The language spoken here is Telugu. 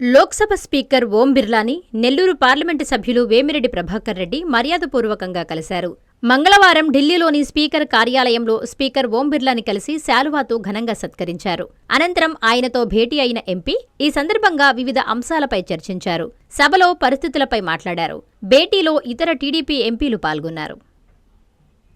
లోక్సభ స్పీకర్ ఓం బిర్లాని నెల్లూరు పార్లమెంటు సభ్యులు వేమిరెడ్డి ప్రభాకర్ రెడ్డి మర్యాదపూర్వకంగా కలిశారు. మంగళవారం ఢిల్లీలోని స్పీకర్ కార్యాలయంలో స్పీకర్ ఓం బిర్లాని కలిసి శాలువాతో ఘనంగా సత్కరించారు. అనంతరం ఆయనతో భేటీ అయిన ఎంపీ ఈ సందర్భంగా వివిధ అంశాలపై చర్చించారు. సభలో పరిస్థితులపై మాట్లాడారు. భేటీలో ఇతర టీడీపీ ఎంపీలు పాల్గొన్నారు.